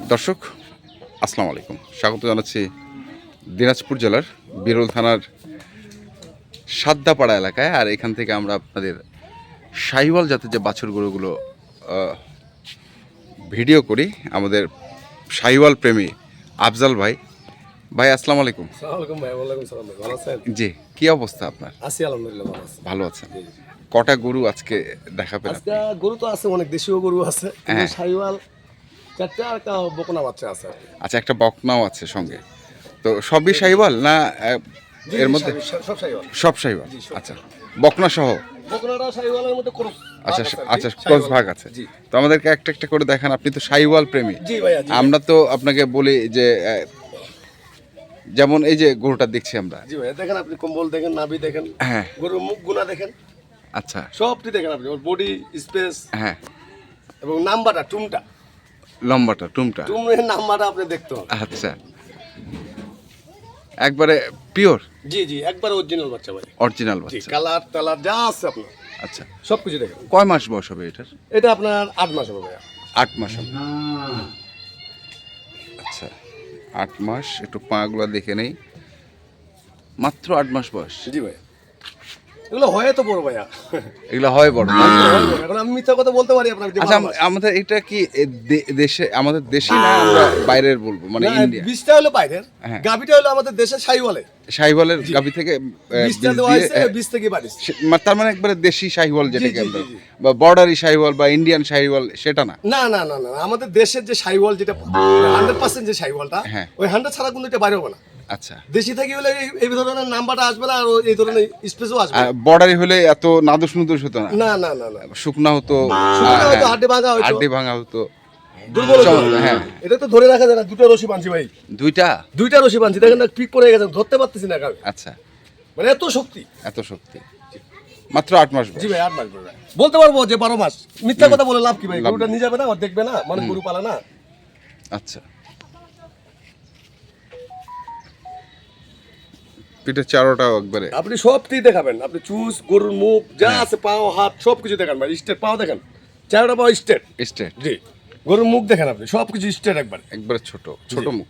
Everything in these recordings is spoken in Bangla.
দর্শক আসসালামু আলাইকুম। স্বাগত জানাচ্ছি দিনাজপুর জেলার বিরল থানার সাদ্দাপাড়া এলাকায়। আর এখান থেকে আমরা আপনাদের শাহিওয়াল জাতের যে বাছুর গরুগুলো ভিডিও করি আমাদের শাহিওয়াল প্রেমী আফজাল ভাই। ভাই আসসালামু আলাইকুম। জি কি অবস্থা আপনার? আছি আলহামদুলিল্লাহ ভালো আছি। ভালো আছেন? কটা গরু আজকে দেখা? আজকে গরু তো আছে অনেক দেশীয় গরু আছে। সাইওয়াল চারটে আর একটা বকনা বাচ্চা আছে আচ্ছা একটা বকনাও আছে সঙ্গে। তো সবই শাহিওয়াল না এর মধ্যে? সব- শাহিওয়াল আচ্ছা বকনা সহ আচ্ছা। আচ্ছা। ক্রস ভাগ আছে। তো আমাদেরকে একটা একটা করে দেখান আপনি তো সাইওয়াল প্রেমী। আমরা তো আপনাকে বলি যে যেমন এই যে গরুটা দেখছি আমরা। জি ভাইয়া দেখেন আপনি কম্বল দেখেন নাভি দেখেন হ্যাঁ। গরুর মুখ গুনা দেখেন। আচ্ছা। সবটি দেখেন আপনি ওর বডি স্পেস হ্যাঁ। এবং নাম্বারটা টুমটা লম্বাটা টুমটা? টুমের নাম্বারটা আপনি দেখতে হবে আচ্ছা। একবারে পিওর জি জি একবার অরিজিনাল বাচ্চা ভাই। অরিজিনাল জি বাচ্চা। কালার টালার যা আছে আপনার। আচ্ছা। সব কিছু দেখেন কয় মাস বয়স হবে এটার? এটা আপনার আট মাস হবে ভাইয়া। আট মাস হবে। আচ্ছা আট মাস একটু পাগুলো দেখে নেই। মাত্র আট মাস বয়স। জি ভাইয়া। এগুলো হয়ে তো বড় ভাইয়া। এগুলো হয় বড় এখন আমি মিথ্যা কথা বলতে পারি আপনাকে আচ্ছা আমাদের এটা কি দেশে আমাদের দেশি না আমরা বাইরের বলব মানে ইন্ডিয়া? বীজটা হলো বাইরের। হ্যাঁ। গাভিটা হলো আমাদের দেশের গাভি থেকে বীজটা দেওয়া হয়েছে বীজ থেকে মা- তার মানে একবারে দেশি শাহিওয়াল যেটাকে আমরা। বা বর্ডারি শাহিওয়াল বা ইন্ডিয়ান শাহিওয়াল সেটা না? না না না না আমাদের দেশের যে সাইওয়াল যেটা হান্ড্রেড পার্সেন্ট যে সাইওয়ালটা হ্যাঁ। ওই হান্ড্রেড ছাড়া কিন্তু এটা বাইরে হবে না। আচ্ছা। দেশি থেকে হলে এই- ধরনের নাম্বারটা আসবে না আর এই ধরনের স্পেসও আসবে বর্ডারি হলে এত নাদুস নুদুস হতো না? না না না না শুকনা হতো শুকনা হতো, হ্যাঁ, হাড্ডি ভাঙা হতো। হাড্ডি ভাঙা হতো। হ্যাঁ। এটা তো ধরে রাখা যায় না দুটো রশি বাঁধছি ভাই। দুইটা? দুইটা রশি বাঁধছি দেখেন না পিক পড়ে গেছে ধরতে পারতেছি না কাউকে। আচ্ছা। মানে এত শক্তি। এত শক্তি। মাত্র আট মাস জি ভাই আট মাস বলতে পারব যে বারো মাস। মিথ্যা কথা বলে লাভ কি ভাই? গরুটা নিয়ে যাবে না দেখবে না মানে গরু পালা না। আচ্ছা। পিঠের চারোটাও একবারে। আপনি সবটি দেখাবেন আপনি চুজ গরুর মুখ যা হ্যাঁ। আছে পাও হাত সব কিছু দেখান ভাই স্টেট পাও দেখেন। চারটা পাও স্টেট। স্ট্রেট জি। গরুর মুখ দেখেন আপনি সব কিছু স্টেট একবার। একবারে ছোট ছোট মুখ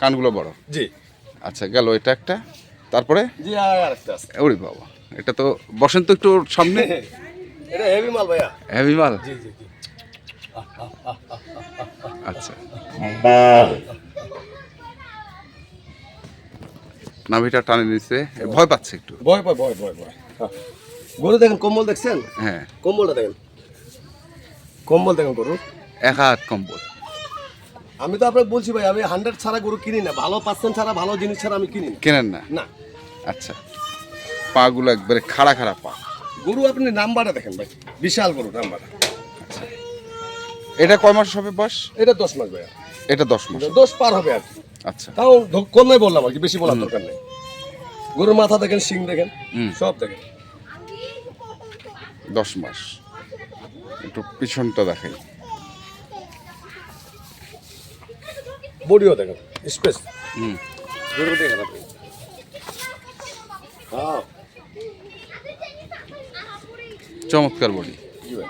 কানগুলো বড়। জি। আচ্ছা গেল এটা একটা তারপরে? জি আর আরেকটা আছে। ওরে বাবা এটা তো বসন্ত একটু সামনে। এটা হেভি মাল ভাইয়া। হেভি মাল? জি জি জি। আচ্ছা। নাভিটা টানে নিচ্ছে ভয় পাচ্ছে একটু। ভয় ভয় ভয় ভয় ভয়। হ্যাঁ। গরু দেখেন কম্বল দেখছেন? হ্যাঁ। কম্বলটা দেখেন। কম্বল দেখেন গরু। এক হাত কম্বল। আমি তো আপনাকে বলছি ভাই আমি হান্ড্রেড ছাড়া গরু কিনি না। ভালো পার্সেন্ট ছাড়া ভালো জিনিস ছাড়া আমি কিনি না। কেনেন না? না। আচ্ছা। পাগুলো একবারে খাড়া খাড়া পা। গরু আপনি নাম্বারটা দেখেন ভাই। বিশাল গরু নাম্বার। এটা কয় মাস হবে বয়স? এটা দশ মাস ভাইয়া। এটা দশ মাস। দশ পার হবে আর কি। আচ্ছা। তাও কমে বললাম আর কি বেশি বলার দরকার নেই। গরুর মাথা দেখেন শিং দেখেন। সব দেখেন। দশ মাস। একটু পিছনটা দেখাই। বডিও দেখেন স্পেস। হুম। গরু দেখেন আপনি। হ্যাঁ চমৎকার বডি জি ভাই।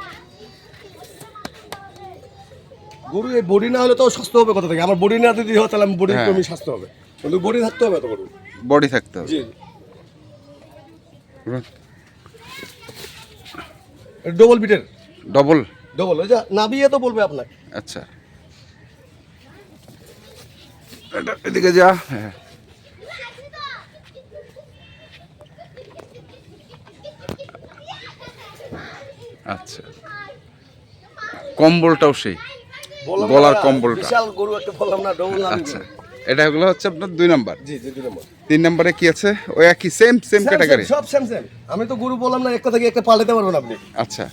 গরু এই বডি না হলে তো স্বাস্থ্য হবে কথা থেকে? আমার বডি না যদি হয় তাহলে আমি বডি হ্যাঁ। কমই স্বাস্থ্য হবে। কিন্তু বডি থাকতে হবে তো গরু? বডি থাকতে হবে। জি ডবল বিটের ডবল ডবল ওই যা নাবিয়ে তো বলবে আপনাকে। আচ্ছা। এদিকে যা। হ্যাঁ। আচ্ছা। কম্বলটাও সেই। গলার কম্বলটা। বিশাল গরু একটা বললাম না ডবল আচ্ছা। এটা হলো হচ্ছে আপনার দুই নাম্বার। জি জি দুই নম্বর। তিন নম্বরে কি আছে? ওই একই সেম সেম ক্যাটাগরি সব সেম সেম আমি তো গরু বললাম না একটা থেকে একটা পাল্টাতে পারবেন আপনি? আচ্ছা।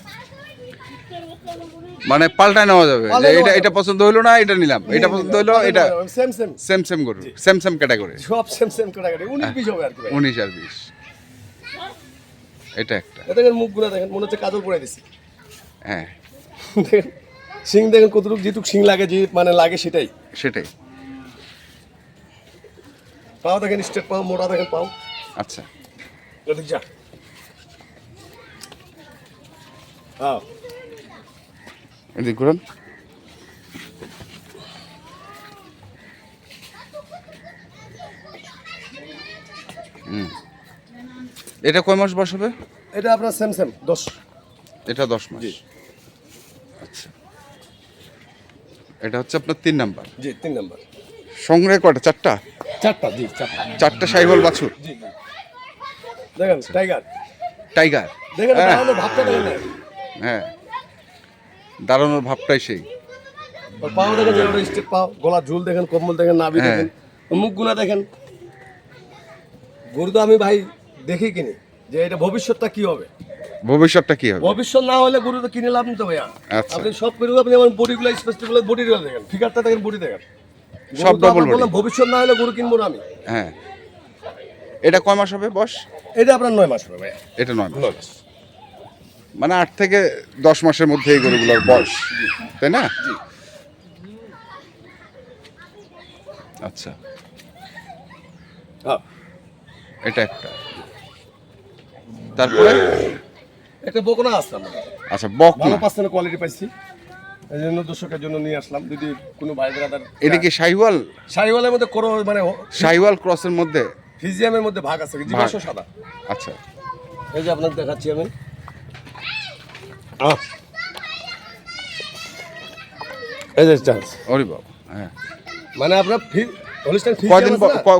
মানে পাল্টায় নেওয়া যাবে। যে এটা এটা পছন্দ হলো না এটা নিলাম। এটা পছন্দ হলো এটা সেম সেম সেম সেম গরু। সেম সেম ক্যাটাগরি সব সেম সেম ক্যাটাগরি উনিশ বিশ হবে আর কি ভাই। উনিশ আর বিশ। এটা একটা। দেখেন মুখগুলো দেখেন মনে হচ্ছে কাজল পরে দিছি। হ্যাঁ। দেখেন সিং দেখেন কতটুকু যেটুকু সিং লাগে যে মানে লাগে সেটাই। সেটাই। পাও দেখেন স্টেট পাও মোটা দেখেন পাও। আচ্ছা। যদি এটা কয় মাস বসাবে এটা আপনার স্যামসাম দশ। এটা দশ মাস। এটা হচ্ছে আপনার তিন নাম্বার। জি তিন নাম্বার। সংগ্রহে কয়টা? চারটা? চারটা জি চারটা। চারটা সাইবল বাছুর? জি দেখেন টাইগার। টাইগার? দেখেন হ্যাঁ। ভাবতে দেখেন হ্যাঁ। দাঁড়ানোর ভাবটাই সেই। পাও দেখেন যেটা স্টেট পাও গলা ঝুল দেখেন কম্বল দেখেন নাভি হ্যাঁ। দেখেন মুখগুলা দেখেন। গরু তো আমি ভাই দেখি কিনি যে এটা ভবিষ্যৎটা কি হবে? ভবিষ্যৎটা কি হবে? ভবিষ্যৎ না হলে গরু তো কিনে লাভ নিতে ভাইয়া। আচ্ছা। আপনি সব গরু আপনি আমার বডিগুলো স্পেসিফিক বডিগুলো দেখেন ফিগারটা দেখেন বডি দেখেন। সব body। বললাম ভবিষ্যৎ না হলে গরু কিনবো না আমি। হ্যাঁ। এটা কয় মাস হবে বস এটা আপনার নয় মাস হবে ভাইয়া। এটা নয় মাস। মানে আট থেকে দশ মাসের মধ্যে এই গরুগুলোর বয়স। তাই না? আচ্ছা। হ্যাঁ। এটা একটা। তারপরে? একটা বকনা আসছে আমার। আচ্ছা বক ভালো পার্সেন্ট কোয়ালিটি পাইছি। এই জন্য দর্শকের জন্য নিয়ে আসলাম। যদি কোনো ভাই ব্রাদার এটা কি শাহিওয়াল? শাহিওয়ালের মধ্যে করো মানে শাহিওয়াল ক্রসের মধ্যে? ফিজিয়ামের মধ্যে ভাগ আছে জীবাশ্ম সাদা। আচ্ছা। এই যে আপনাকে দেখাচ্ছি আমি। এই যে চান্স ওরে বাবা হ্যাঁ। মানে আপনার অনুষ্ঠান কয়দিন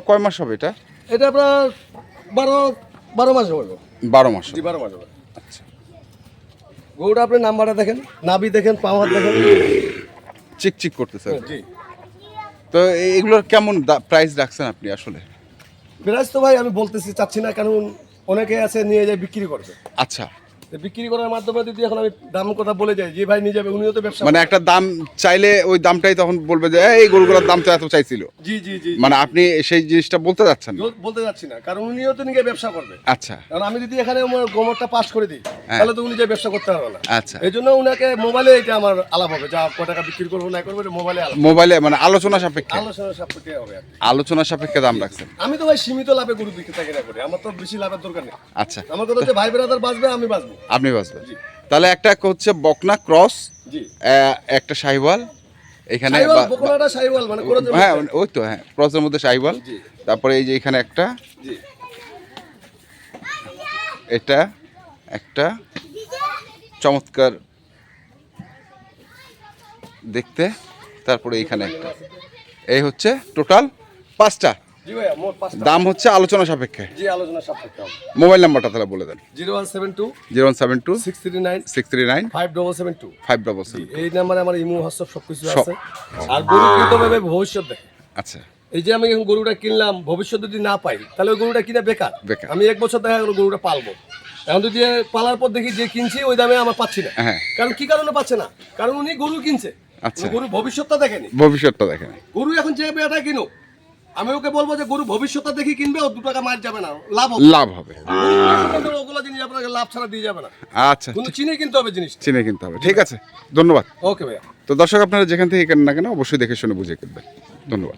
কয় মাস হবে এটা? এটা আপনার বারো বারো মাস হবে। বারো মাস জি বারো মাস হবে। আচ্ছা। গরুটা আপনি নাম্বারটা দেখেন। নাবি দেখেন পাওয়ার দেখেন। চিক চিক করতেছে। জি। তো এগুলোর কেমন প্রাইস রাখছেন আপনি আসলে? প্রাইস তো ভাই আমি বলতেছি চাচ্ছি না কারণ অনেকে আছে নিয়ে যায় বিক্রি করবে। আচ্ছা। বিক্রি করার মাধ্যমে যদি এখন আমি দাম কথা বলে যাই যে ভাই নিয়ে যাবে উনিও তো ব্যবসা মানে একটা দাম চাইলে ওই দামটাই তখন বলবে যে "এই, গরুগুলোর দাম তো এত চাইছিল। জি জি জি। মানে আপনি সেই জিনিসটা বলতে যাচ্ছেন না। বলতে যাচ্ছি না কারণ উনিও তো নিয়ে ব্যবসা করবে। আচ্ছা। কারণ আমি যদি এখানে আমার গোমরটা পাস করে দিই হ্যাঁ। তাহলে তো উনি যে ব্যবসা করতে পারবে না। আচ্ছা। এই জন্য উনাকে মোবাইলে এটা আমার আলাপ হবে যা কয় টাকা বিক্রি করব না করব মোবাইলে মোবাইলে মানে আলোচনা সাপেক্ষে। আলোচনা সাপেক্ষে হবে আলোচনা সাপেক্ষে দাম রাখছেন। আমি তো ভাই সীমিত লাভে গরু বিক্রি থাকি না করি আমার তো বেশি লাভের দরকার নেই। আচ্ছা। আমার কথা হচ্ছে ভাই ব্রাদার বাঁচবে আমি বাঁচবো। আপনি বাঁচবেন। তাহলে একটা হচ্ছে বকনা ক্রস একটা শাহিওয়াল এখানে মানে হ্যাঁ ওই তো হ্যাঁ ক্রসের মধ্যে শাহিওয়াল। তারপরে এই যে এখানে একটা এটা একটা চমৎকার দেখতে তারপরে এখানে একটা। এই হচ্ছে টোটাল পাঁচটা। দাম হচ্ছে আলোচনা সাপেক্ষে। জি আলোচনা সাপেক্ষে মোবাইল নাম্বারটা তাহলে বলে দেন। Zero one seven two zero one seven two six three nine six three nine five double seven two. Five double seven এই নাম্বারে আমার ইমো হোয়াটসঅ্যাপ সব কিছু আছে। আর গরু কিনতে ভবিষ্যৎ দেখে। আচ্ছা। এই যে আমি এখন গরুটা কিনলাম ভবিষ্যৎ যদি না পাই তাহলে ওই গরুটা কিনে বেকার। আমি এক বছর দেখা গেলো গরুটা পালবো। এখন যদি পালার পর দেখি যে কিনছি ওই দামে আমার পাচ্ছি না। হ্যাঁ। কারণ কি কারণে পাচ্ছে না? কারণ উনি গরু কিনছে। আচ্ছা। গরু ভবিষ্যৎটা দেখেনি। ভবিষ্যৎটা দেখেন। গরু এখন যে বেটা কিনো আমি ওকে বলব যে গরু ভবিষ্যতে দেখি কিনবে ও দু টাকা মার যাবে না। লাভ হবে। লাভ হবে। ওগুলো জিনিস আপনাকে লাভ ছাড়া দিয়ে যাবে না। আচ্ছা কিন্তু চিনে কিনতে হবে জিনিস চিনে কিনতে হবে ঠিক আছে। ধন্যবাদ। ওকে ভাইয়া। তো দর্শক আপনারা যেখান থেকে কেনেন না কেন অবশ্যই দেখে শুনে বুঝে কিনবেন। ধন্যবাদ।